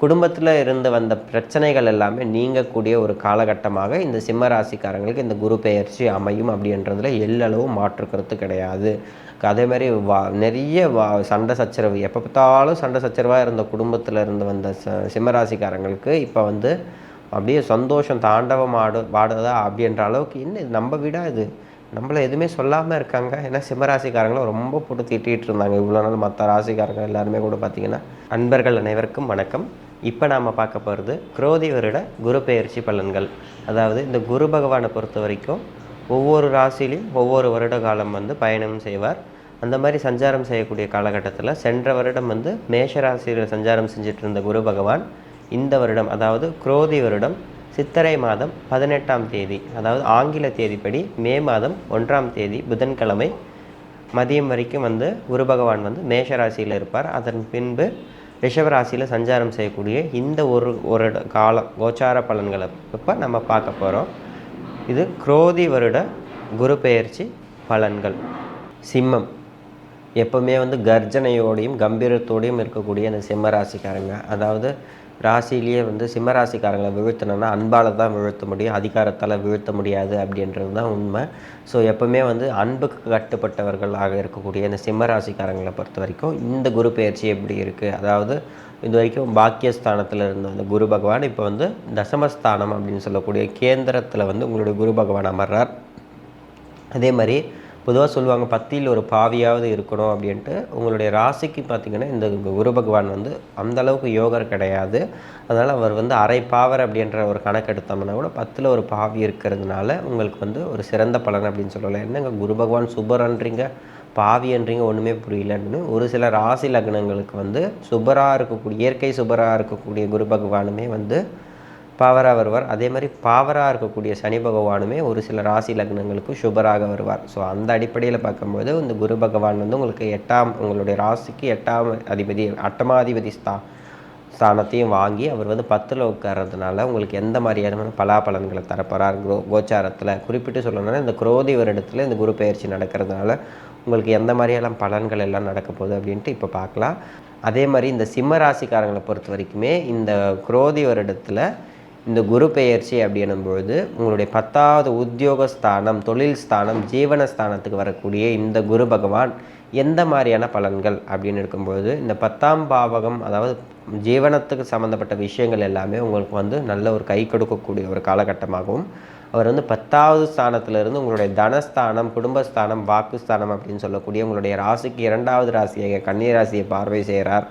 குடும்பத்தில் இருந்து வந்த பிரச்சனைகள் எல்லாமே நீங்கக்கூடிய ஒரு காலகட்டமாக இந்த சிம்ம ராசிக்காரங்களுக்கு இந்த குரு பெயர்ச்சி அமையும் அப்படின்றதுல எல்லளவும் மாற்று கருத்து கிடையாது. அதே மாதிரி வா நிறைய வா சண்டை சச்சரவு எப்போ பார்த்தாலும் சண்டை சச்சரவாக இருந்த குடும்பத்தில் இருந்து வந்த ச சிம்மராசிக்காரங்களுக்கு இப்போ வந்து அப்படியே சந்தோஷம் தாண்டவம் ஆடு ஆடுதா அப்படின்ற அளவுக்கு இன்னும் இது? நம்ம வீடாக இது? நம்மள எதுவுமே சொல்லாமல் இருக்காங்க. ஏன்னா சிம்மராசிக்காரங்களும் ரொம்ப போட்டு திட்டிகிட்டு இருந்தாங்க. இவ்வளோ நாள் மற்ற ராசிக்காரங்க எல்லாருமே கூட பார்த்தீங்கன்னா அன்பர்கள் அனைவருக்கும் வணக்கம். இப்போ நாம் பார்க்க போகிறது குரோதி வருட குரு பெயர்ச்சி பலன்கள். அதாவது இந்த குரு பகவானை பொறுத்த வரைக்கும் ஒவ்வொரு ராசிலையும் ஒவ்வொரு வருட காலம் வந்து பயணம் செய்வார். அந்த மாதிரி சஞ்சாரம் செய்யக்கூடிய காலகட்டத்தில் சென்ற வருடம் வந்து மேஷ ராசியில் சஞ்சாரம் செஞ்சிட்டு இருந்த குரு பகவான் இந்த வருடம் அதாவது குரோதி வருடம் சித்திரை மாதம் பதினெட்டாம் தேதி அதாவது ஆங்கில தேதிப்படி மே மாதம் ஒன்றாம் தேதி புதன்கிழமை மதியம் வரைக்கும் வந்து குரு பகவான் வந்து மேஷ ராசியில் இருப்பார். அதன் பின்பு ரிஷபராசியில் சஞ்சாரம் செய்யக்கூடிய இந்த ஒரு ஒரு காலம் கோச்சார பலன்களை இப்போ நம்ம பார்க்க போகிறோம் இது குரோதி வருட குரு பெயர்ச்சி பலன்கள். சிம்மம். எப்பவுமே வந்து கர்ஜனையோடையும் கம்பீரத்தோடையும் இருக்கக்கூடிய அந்த சிம்ம ராசிக்காரங்க. அதாவது ராசியிலேயே வந்து சிம்ம ராசிக்காரங்களை வீழ்த்தணும்னா அன்பால் தான் வீழ்த்த முடியும் அதிகாரத்தால் வீழ்த்த முடியாது அப்படின்றது தான் உண்மை. ஸோ எப்பவுமே வந்து அன்புக்கு கட்டுப்பட்டவர்களாக இருக்கக்கூடிய இந்த சிம்ம ராசிக்காரங்களை பொறுத்த வரைக்கும் இந்த குரு பயிற்சி எப்படி இருக்குது அதாவது இது வரைக்கும் பாக்கியஸ்தானத்தில் இருந்த அந்த குரு பகவான் இப்போ வந்து தசமஸ்தானம் அப்படின்னு சொல்லக்கூடிய கேந்திரத்தில் வந்து உங்களுடைய குரு பகவான் அமர்றார். அதே மாதிரி பொதுவாக சொல்லுவாங்க பத்தியில் ஒரு பாவியாவது இருக்கணும் அப்படின்ட்டு. உங்களுடைய ராசிக்கு பார்த்திங்கன்னா இந்த குரு பகவான் வந்து அந்தளவுக்கு யோகர் கிடையாது. அதனால் அவர் வந்து அரை பாவர் அப்படின்ற ஒரு கணக்கு எடுத்தோம்னா கூட பத்தில் ஒரு பாவி இருக்கிறதுனால உங்களுக்கு வந்து ஒரு சிறந்த பலன் அப்படின்னு சொல்லலாம். என்னங்க குரு பகவான் சுபரன்றீங்க? பாவின்றீங்க ஒன்றுமே புரியலன்னு. ஒரு சில ராசி லக்னங்களுக்கு வந்து சுபராக இருக்கக்கூடிய இயற்கை சுபராக இருக்கக்கூடிய குரு பகவானுமே வந்து பாவராக வருவார். அதே மாதிரி பாவராக இருக்கக்கூடிய சனி பகவானுமே ஒரு சில ராசி லக்னங்களுக்கு சுபராக வருவார். ஸோ அந்த அடிப்படையில் பார்க்கும்போது இந்த குரு பகவான் வந்து உங்களுக்கு எட்டாம் உங்களுடைய ராசிக்கு எட்டாம் அதிபதி அட்டமாதிபதி ஸ்தா ஸ்தானத்தையும் வாங்கி அவர் வந்து பத்தில் உட்கார்றதுனால உங்களுக்கு எந்த மாதிரியான பலாபலன்களை தரப்போகிறார் குரோ கோச்சாரத்தில் குறிப்பிட்டு சொல்லணும்னா இந்த குரோதி வருடத்தில் இந்த குரு பயிற்சி நடக்கிறதுனால உங்களுக்கு எந்த மாதிரியெல்லாம் பலன்கள் எல்லாம் நடக்க போகுது அப்படின்ட்டு இப்போ பார்க்கலாம். அதே மாதிரி இந்த சிம்ம ராசிக்காரங்களை பொறுத்த வரைக்குமே இந்த குரோதி வருடத்தில் இந்த குரு பெயர்ச்சி அப்படின்னும் பொழுது உங்களுடைய பத்தாவது உத்தியோக ஸ்தானம் தொழில் ஸ்தானம் ஜீவன ஸ்தானத்துக்கு வரக்கூடிய இந்த குரு பகவான் எந்த மாதிரியான பலன்கள் அப்படின்னு இருக்கும்பொழுது இந்த பத்தாம் பாவகம் அதாவது ஜீவனத்துக்கு சம்மந்தப்பட்ட விஷயங்கள் எல்லாமே உங்களுக்கு வந்து நல்ல ஒரு கை கொடுக்கக்கூடிய ஒரு காலகட்டமாகவும் அவர் வந்து பத்தாவது ஸ்தானத்திலிருந்து உங்களுடைய தனஸ்தானம் குடும்பஸ்தானம் வாக்குஸ்தானம் அப்படின்னு சொல்லக்கூடிய உங்களுடைய ராசிக்கு இரண்டாவது ராசியாக கன்னி ராசியை பார்வை செய்கிறார்.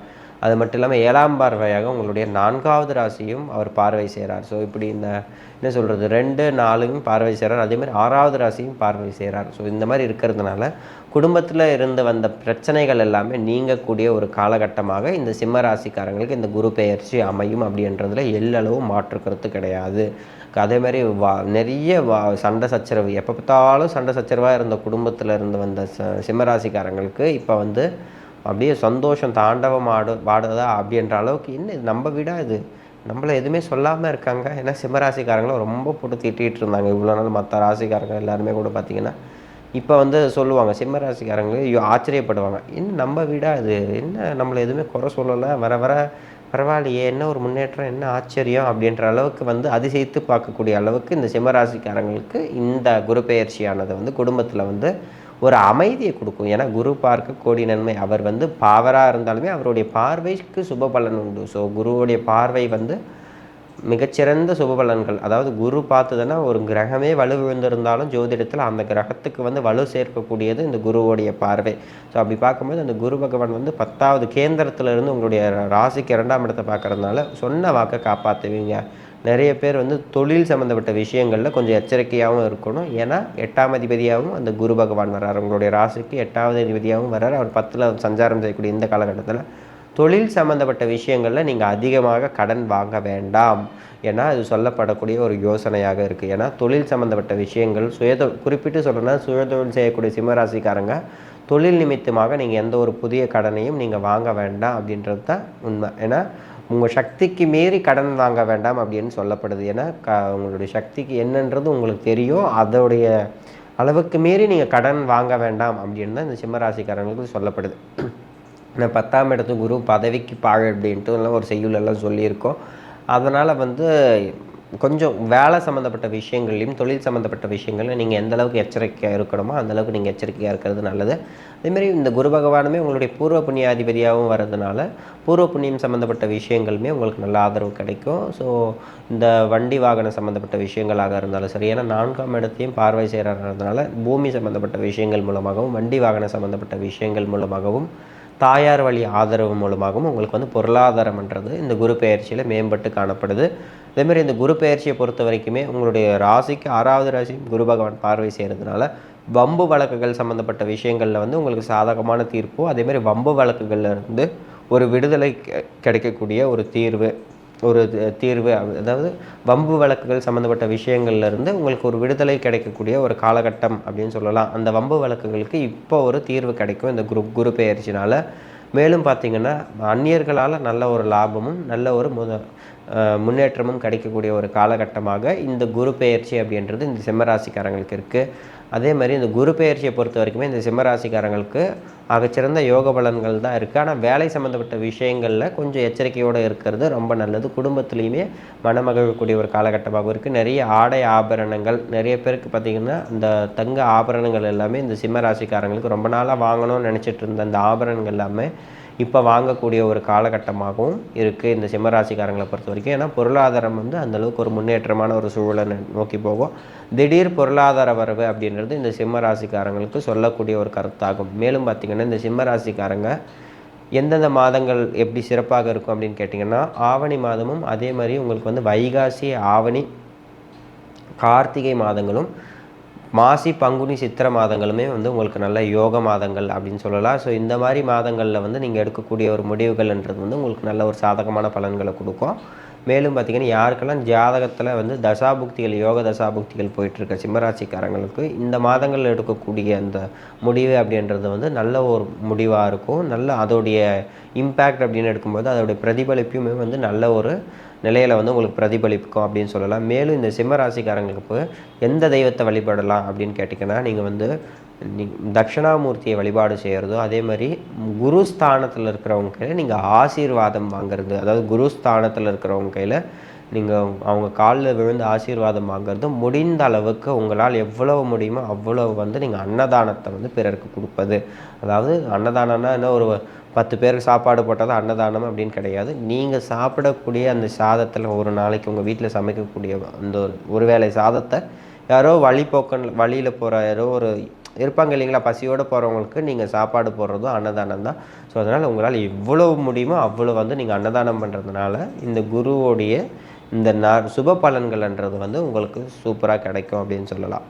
அது மட்டும் இல்லாமல் ஏழாம் பார்வையாக உங்களுடைய நான்காவது ராசியும் அவர் பார்வை செய்கிறார் ஸோ இப்படி இந்த என்ன சொல்கிறது ரெண்டு நாலுக்கும் பார்வை செய்கிறார் அதே மாதிரி ஆறாவது ராசியும் பார்வை செய்கிறார் ஸோ இந்த மாதிரி இருக்கிறதுனால குடும்பத்தில் இருந்து வந்த பிரச்சனைகள் எல்லாமே நீங்கக்கூடிய ஒரு காலகட்டமாக இந்த சிம்ம ராசிக்காரங்களுக்கு இந்த குரு பெயர்ச்சி அமையும் அப்படின்றதுல எல்லளவும் மாற்று கருத்து கிடையாது. அதே மாதிரி வா நிறைய வா சண்டை சச்சரவு எப்போ பார்த்தாலும் சண்டை சச்சரவாக இருந்த குடும்பத்தில் இருந்து வந்த ச சிம்மராசிக்காரங்களுக்கு இப்போ வந்து அப்படியே சந்தோஷம் தாண்டவம் ஆடு ஆடுதா அப்படின்ற அளவுக்கு இன்னும் இது? நம்ம வீடாக இது? நம்மள எதுவுமே சொல்லாமல் இருக்காங்க. ஏன்னா சிம்மராசிக்காரங்களும் ரொம்ப போட்டு திட்டிகிட்டு இருந்தாங்க. இவ்வளோ நாள் மற்ற ராசிக்காரங்க எல்லாருமே கூட பார்த்தீங்கன்னா இப்போ வந்து சொல்லுவாங்க சிம்மராசிக்காரங்களே ஐயோ ஆச்சரியப்படுவாங்க. இன்னும் நம்ம வீடாக இது? என்ன நம்மளை எதுவுமே குறை சொல்லலை? வர வர பரவாயில்லையே. என்ன ஒரு முன்னேற்றம்? என்ன ஆச்சரியம்? அப்படின்ற அளவுக்கு வந்து அதிசயித்து பார்க்கக்கூடிய அளவுக்கு இந்த சிம்மராசிக்காரங்களுக்கு இந்த குரு பெயர்ச்சியானது வந்து குடும்பத்தில் வந்து ஒரு அமைதியை கொடுக்கும். ஏன்னா குரு பார்க்க கோடி நன்மை. அவர் வந்து பாவராக இருந்தாலுமே அவருடைய பார்வைக்கு சுப பலன் உண்டு. ஸோ குருவுடைய பார்வை வந்து மிகச்சிறந்த சுபபலன்கள் அதாவது குரு பார்த்ததுன்னா ஒரு கிரகமே வலு விழுந்திருந்தாலும் ஜோதிடத்தில் அந்த கிரகத்துக்கு வந்து வலு சேர்க்கக்கூடியது இந்த குருவோடைய பார்வை. ஸோ அப்படி பார்க்கும்போது அந்த குரு பகவான் வந்து பத்தாவது கேந்திரத்திலிருந்து உங்களுடைய ராசிக்கு இரண்டாம் இடத்தை பார்க்கறதுனால சொன்ன வாக்கை காப்பாற்றுவீங்க நிறைய பேர் வந்து தொழில் சம்மந்தப்பட்ட விஷயங்களில் கொஞ்சம் எச்சரிக்கையாகவும் இருக்கணும். ஏன்னா எட்டாம் அதிபதியாகவும் அந்த குரு பகவான் வர்றார். உங்களுடைய ராசிக்கு எட்டாவது அதிபதியாகவும் வர்றார். அவர் பத்தில் சஞ்சாரம் செய்யக்கூடிய இந்த காலகட்டத்தில் தொழில் சம்மந்தப்பட்ட விஷயங்களில் நீங்கள் அதிகமாக கடன் வாங்க வேண்டாம். ஏன்னா அது சொல்லப்படக்கூடிய ஒரு யோசனையாக இருக்குது ஏன்னா தொழில் சம்மந்தப்பட்ட விஷயங்கள் சுயதொ குறிப்பிட்டு சொல்லணும்னா சுயதொழில் செய்யக்கூடிய சிம்மராசிக்காரங்க தொழில் நிமித்தமாக நீங்கள் எந்த ஒரு புதிய கடனையும் நீங்கள் வாங்க வேண்டாம் அப்படின்றது தான் உண்மை. ஏன்னா உங்கள் சக்திக்கு மீறி கடன் வாங்க வேண்டாம் அப்படின்னு சொல்லப்படுது. ஏன்னா க உங்களுடைய சக்திக்கு என்னன்றது உங்களுக்கு தெரியும். அதோடைய அளவுக்கு மீறி நீங்கள் கடன் வாங்க வேண்டாம் அப்படின்னு தான் இந்த சிம்மராசிக்காரங்களுக்கு சொல்லப்படுது. நான் பத்தாம் இடத்து குரு பதவிக்கு பாழ் அப்படின்ட்டு எல்லாம் ஒரு செய்யுளெல்லாம் சொல்லியிருக்கோம். அதனால் வந்து கொஞ்சம் வேலை சம்மந்தப்பட்ட விஷயங்கள்லையும் தொழில் சம்மந்தப்பட்ட விஷயங்கள்ல நீங்கள் எந்த அளவுக்கு எச்சரிக்கையாக இருக்கணுமோ அந்தளவுக்கு நீங்கள் எச்சரிக்கையாக இருக்கிறது நல்லது. அதேமாரி இந்த குரு பகவானுமே உங்களுடைய பூர்வ புண்ணியாதிபதியாகவும் வர்றதுனால பூர்வ புண்ணியம் சம்மந்தப்பட்ட விஷயங்களுமே உங்களுக்கு நல்ல ஆதரவு கிடைக்கும். ஸோ இந்த வண்டி வாகனம் சம்மந்தப்பட்ட விஷயங்களாக இருந்தாலும் சரி ஏன்னா நான்காம் இடத்தையும் பார்வை செய்கிறதுனால பூமி சம்மந்தப்பட்ட விஷயங்கள் மூலமாகவும் வண்டி வாகனம் சம்மந்தப்பட்ட விஷயங்கள் மூலமாகவும் தாயார் வழி ஆதரவு மூலமாகவும் உங்களுக்கு வந்து பொருளாதாரம்ன்றது இந்த குரு பெயர்ச்சியில் மேம்பட்டு காணப்படுது. அதேமாதிரி இந்த குரு பெயர்ச்சியை பொறுத்த வரைக்குமே உங்களுடைய ராசிக்கு ஆறாவது ராசி குரு பகவான் பார்வை செய்கிறதுனால வம்பு வழக்குகள் சம்மந்தப்பட்ட விஷயங்களில் வந்து உங்களுக்கு சாதகமான தீர்ப்பும் அதேமாதிரி வம்பு வழக்குகளில் இருந்து ஒரு விடுதலை கிடைக்கக்கூடிய ஒரு தீர்வு. ஒரு தீர்வு அதாவது வம்பு வழக்குகள் சம்மந்தப்பட்ட விஷயங்கள்லேருந்து உங்களுக்கு ஒரு விடுதலை கிடைக்கக்கூடிய ஒரு காலகட்டம் அப்படின்னு சொல்லலாம். அந்த வம்பு வழக்குகளுக்கு இப்போ ஒரு தீர்வு கிடைக்கும் இந்த குரு குரு பெயர்ச்சினால். மேலும் பார்த்திங்கன்னா அந்நியர்களால் நல்ல ஒரு லாபமும் நல்ல ஒரு முத முன்னேற்றமும் கிடைக்கக்கூடிய ஒரு காலகட்டமாக இந்த குரு பெயர்ச்சி அப்படின்றது இந்த சிம்மராசிக்காரங்களுக்கு இருக்குது அதே மாதிரி இந்த குரு பெயர்ச்சியை பொறுத்த வரைக்குமே இந்த சிம்மராசிக்காரங்களுக்கு ஆகச்சிறந்த யோக பலன்கள் தான் இருக்குது ஆனால் வேலை சம்மந்தப்பட்ட விஷயங்களில் கொஞ்சம் எச்சரிக்கையோடு இருக்கிறது ரொம்ப நல்லது. குடும்பத்துலேயுமே மனமகிழக்கூடிய ஒரு காலகட்டமாகவும் இருக்குது நிறைய ஆடை ஆபரணங்கள் நிறைய பேருக்கு பார்த்திங்கன்னா இந்த தங்க ஆபரணங்கள் எல்லாமே இந்த சிம்மராசிக்காரங்களுக்கு ரொம்ப நாளாக வாங்கணும்னு நினச்சிட்டு இருந்த அந்த ஆபரணங்கள் எல்லாமே இப்போ வாங்கக்கூடிய ஒரு காலகட்டமாகவும் இருக்குது இந்த சிம்மராசிக்காரங்களை பொறுத்த வரைக்கும். ஏன்னா பொருளாதாரம் வந்து அந்தளவுக்கு ஒரு முன்னேற்றமான ஒரு சூழலை நோக்கி போகும். திடீர் பொருளாதார வரவு அப்படின்றது இந்த சிம்மராசிக்காரங்களுக்கு சொல்லக்கூடிய ஒரு கருத்தாகும். மேலும் பார்த்திங்கன்னா இந்த சிம்மராசிக்காரங்க எந்தெந்த மாதங்கள் எப்படி சிறப்பாக இருக்கும் அப்படின்னு கேட்டிங்கன்னா ஆவணி மாதமும் அதே மாதிரி உங்களுக்கு வந்து வைகாசி ஆவணி கார்த்திகை மாதங்களும் மாசி பங்குனி சித்திர மாதங்களுமே வந்து உங்களுக்கு நல்ல யோக மாதங்கள் அப்படின்னு சொல்லலாம். ஸோ இந்த மாதிரி மாதங்களில் வந்து நீங்கள் எடுக்கக்கூடிய ஒரு முடிவுகள்ன்றது வந்து உங்களுக்கு நல்ல ஒரு சாதகமான பலன்களை கொடுக்கும். மேலும் பார்த்திங்கன்னா யாருக்கெல்லாம் ஜாதகத்தில் வந்து தசாபுக்திகள் யோக தசாபுக்திகள் போயிட்டுருக்க சிம்மராசிக்காரங்களுக்கு இந்த மாதங்களில் எடுக்கக்கூடிய அந்த முடிவு அப்படின்றது வந்து நல்ல ஒரு முடிவாக இருக்கும். நல்ல அதோடைய இம்பேக்ட் அப்படின்னு எடுக்கும்போது அதோடைய பிரதிபலிப்புமே வந்து நல்ல ஒரு நிலையில் வந்து உங்களுக்கு பிரதிபலிக்கும் அப்படின்னு சொல்லலாம். மேலும் இந்த சிம்ம ராசிக்காரங்களுக்கு எந்த தெய்வத்தை வழிபடலாம் அப்படின்னு கேட்டிங்கன்னா நீங்கள் வந்து தட்சிணாமூர்த்தியை வழிபாடு செய்கிறதோ அதே மாதிரி குரு ஸ்தானத்தில் இருக்கிறவங்க கையில் நீங்கள் ஆசீர்வாதம் வாங்குறது அதாவது குரு ஸ்தானத்தில் இருக்கிறவங்க கையில் நீங்கள் அவங்க காலில் விழுந்து ஆசீர்வாதம் வாங்குறதும் முடிந்த அளவுக்கு உங்களால் எவ்வளவு முடியுமோ அவ்வளவு வந்து நீங்கள் அன்னதானத்தை வந்து பிறருக்கு கொடுப்பது. அதாவது அன்னதானம்னா என்ன ஒரு பத்து பேருக்கு சாப்பாடு போட்டால் அன்னதானம் அப்படின்னு கிடையாது. நீங்கள் சாப்பிடக்கூடிய அந்த சாதத்தில் ஒரு நாளைக்கு உங்கள் வீட்டில் சமைக்கக்கூடிய அந்த ஒரு வேளை சாதத்தை யாரோ வழிபோக்கன் வழியில் போகிற யாரோ ஒரு இருப்பாங்க இல்லைங்களா பசியோடு போகிறவங்களுக்கு நீங்கள் சாப்பாடு போடுறதும் அன்னதானம் தான். ஸோ அதனால் உங்களால் எவ்வளோ முடியுமோ அவ்வளோ வந்து நீங்கள் அன்னதானம் பண்ணுறதுனால இந்த குருவோடைய இந்த ந சுப பலன்கள்ன்றது வந்து உங்களுக்கு சூப்பராக கிடைக்கும் அப்படின்னு சொல்லலாம்.